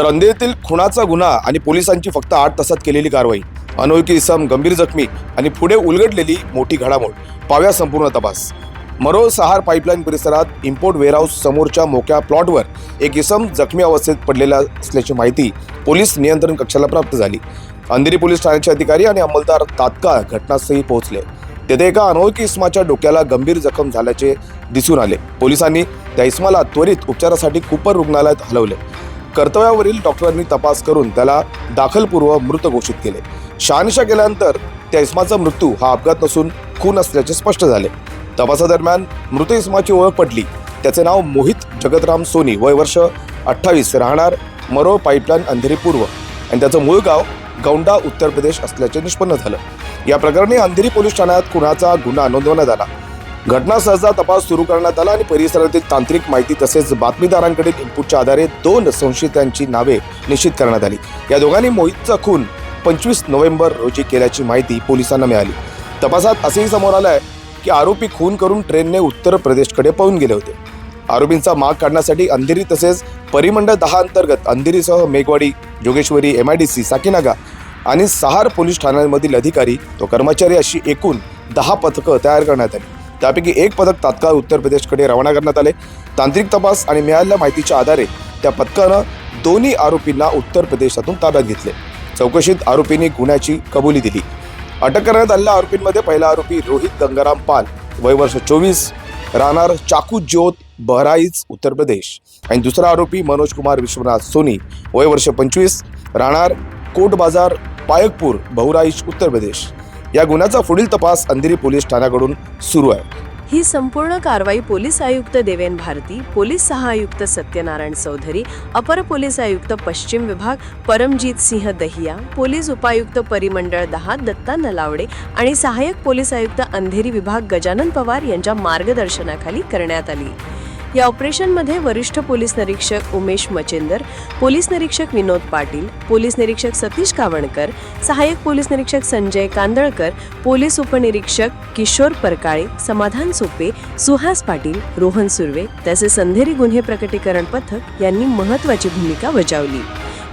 तर अंधेरीतील खुनाचा गुन्हा आणि पोलिसांची फक्त आठ तासात केलेली कारवाई अनोळखी इसम गंभीर जखमी आणि पुढे उलगडलेली मोठी घडामोड. पाव्या संपूर्ण तपास. मरो सहार पाईपलाईन परिसरात इम्पोर्ट वेअरहाऊस समोरच्या मोक्या प्लॉटवर एक इसम जखमी अवस्थेत पडलेला असल्याची माहिती पोलीस नियंत्रण कक्षाला प्राप्त झाली. अंधेरी पोलीस ठाण्याचे अधिकारी आणि अंमलदार तात्काळ घटनास्थळी पोहोचले. तेथे एका अनोळखी इस्माच्या डोक्याला गंभीर जखम झाल्याचे दिसून आले. पोलिसांनी त्या इस्माला त्वरित उपचारासाठी कुपर रुग्णालयात हलवले. कर्तव्यावरील डॉक्टरांनी तपास करून त्याला दाखलपूर्व मृत घोषित केले. शहानिशा केल्यानंतर त्या इस्माचा मृत्यू हा अपघात नसून खून असल्याचे स्पष्ट झाले. तपासादरम्यान मृत इस्माची ओळख पडली त्याचे नाव मोहित जगतराम सोनी. वय वर्ष अठ्ठावीस. राहणार मरो पाईपलाईन अंधेरी पूर्व. आणि त्याचं मूळ गाव गौंडा उत्तर प्रदेश असल्याचे निष्पन्न झालं. या प्रकरणी अंधेरी पोलीस ठाण्यात खुनाचा गुन्हा नोंदवण्यात आला. घटनास्थळाचा तपास सुरू करण्यात आला आणि परिसरातील तांत्रिक माहिती तसेच बातमीदारांकडील इनपुटच्या आधारे दोन संशयितांची नावे निश्चित करण्यात आली. या दोघांनी मोहितचा खून पंचवीस नोव्हेंबर रोजी केल्याची माहिती पोलिसांना मिळाली. तपासात असेही समोर आलं आहे की आरोपी खून करून ट्रेनने उत्तर प्रदेशकडे पळून गेले होते. आरोपींचा माग काढण्यासाठी अंधेरी तसेच परिमंडळ दहा अंतर्गत अंधेरीसह Meghwadi Jogeshwari M I D C Sakinaka आणि सहार पोलीस ठाण्यांमधील अधिकारी तो कर्मचारी अशी एकूण दहा पथकं तयार करण्यात आली. त्यापैकी एक पदक तात्काळ उत्तर प्रदेशकडे रवाना करण्यात आले. तांत्रिक तपास आणि मिळालेल्या माहितीच्या आधारे त्या पथकानं दोन्ही आरोपींना उत्तर प्रदेशातून ताब्यात घेतले. चौकशीत आरोपींनी गुन्ह्याची कबुली दिली. अटक करण्यात आलेल्या आरोपींमध्ये पहिला आरोपी रोहित गंगाराम पाल वय वर्ष चोवीस राहणार चाकू ज्योत बहराईच उत्तर प्रदेश. आणि दुसरा आरोपी मनोज कुमार विश्वनाथ सोनी वय वर्ष पंचवीस राहणार कोट बाजार पायकपूर बहुराईच उत्तर प्रदेश. या गुन्ह्याचा पुढील तपास अंधेरी पोलीस ठाण्याकडून सुरू आहे. ही संपूर्ण कारवाई पोलीस आयुक्त देवेन भारती पोलीस सहायुक्त सत्यनारायण चौधरी अपर पोलीस आयुक्त पश्चिम विभाग परमजीत सिंह दहिया पोलीस उपायुक्त परिमंडळ दहा दत्ता नलावडे आणि सहाय्यक पोलीस आयुक्त अंधेरी विभाग गजानन पवार यांच्या मार्गदर्शनाखाली करण्यात आली. या ऑपरेशनमध्ये वरिष्ठ पोलीस निरीक्षक उमेश मचेंदर पोलीस निरीक्षक विनोद पाटील पोलीस निरीक्षक सतीश कावणकर सहाय्यक पोलीस निरीक्षक संजय कांदळकर पोलीस उपनिरीक्षक किशोर परकाळे समाधान सोपे सुहास पाटील रोहन सुर्वे तसेच अंधेरी गुन्हे प्रकटीकरण पथक यांनी महत्वाची भूमिका बजावली.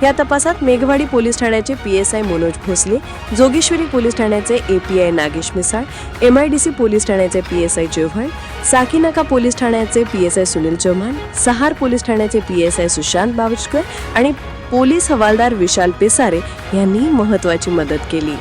या तपासात मेघवाडी पोलीस ठाण्याचे P S I Manoj Bhosle Jogeshwari police ठाण्याचे A P I Nagesh Misal M I D C police ठाण्याचे P S I Chavan Sakinaka police ठाण्याचे P S I Sunil Chavan Sahar police ठाण्याचे P S I Sushant Bavachkar आणि police हवालदार विशाल पेसारे यांनी महत्वाची मदत केली.